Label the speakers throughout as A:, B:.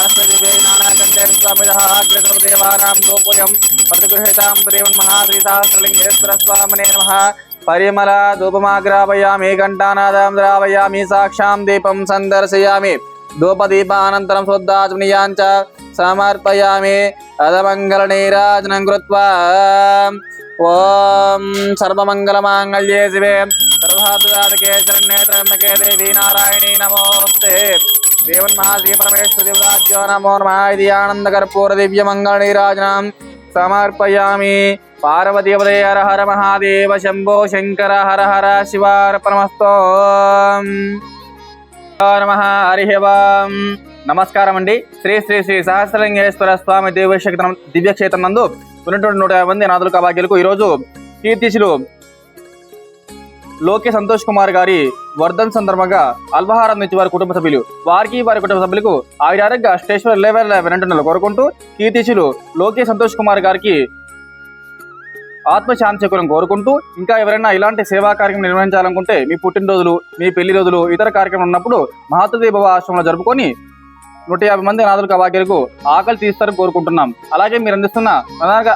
A: వనస్పతిభే పరిమళ ధూపమాగ్రాపయామి ఘంటానాదాం ద్రావయామి సాక్షాం దీపం సందర్శయామి ధూపదీపానంతరం శుద్ధాచమనీయాంచ సమర్పయామి అదమంగళనీరాజనం కృత్వా ఓం సర్వమంగళమాంగళ్యే శివే సర్వాదురాధకే శరణ్యే త్రయంబకే దేవీ నారాయణీ నమోస్తే नारायणी नमोऽस्ते देवन् महाश्री परमेश्वर देवराज्यो नमो नमः इति आनन्दकर्पूरदिव्यमङ्गलनीराजनं సమర్పయామి పార్వతీపదే హర హర మహాదేవ శంభో శంకర హర హర శివార్పణమస్తో నమ హరి ఓం నమస్కారం అండి శ్రీ శ్రీ శ్రీ సహస్రలింగేశ్వర స్వామి దివ్యక్షేత్రం దివ్యక్షేత్రం నందు ఉన్నటువంటి నూట యాభై మంది నాదుల భాగ్యులకు ఈరోజు కీర్తిశులు లోకే సంతోష్ కుమార్ గారి వర్ధన్ సందర్భంగా అల్పహారం నుంచి వారి కుటుంబ సభ్యులు వారికి వారి కుటుంబ సభ్యులకు ఆయురారోగ్య స్టేషన్ లెవెల్ వెనంటున్నారు కోరుకుంటూ కీర్తిశులు లోకే సంతోష్ కుమార్ గారికి ఆత్మశాంతి చేకూరం కోరుకుంటూ ఇంకా ఎవరైనా ఇలాంటి సేవా కార్యక్రమం నిర్వహించాలనుకుంటే మీ పుట్టినరోజులు మీ పెళ్ళి రోజులు ఇతర కార్యక్రమం ఉన్నప్పుడు మహాత్మదేవ ఆశ్రమంలో జరుపుకొని నూట యాభై మంది అనాథులకు అవాగ్యులకు ఆకలి తీస్తారని కోరుకుంటున్నాం. అలాగే మీరు అందిస్తున్న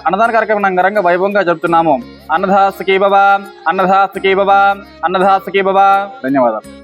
A: అన్నదాన కార్యక్రమం అంగరంగ వైభవంగా జరుపుతున్నాము. అన్నదాసకి బాబా అన్నదాసకి బాబా అన్నదాసకి బాబా. ధన్యవాదాలు.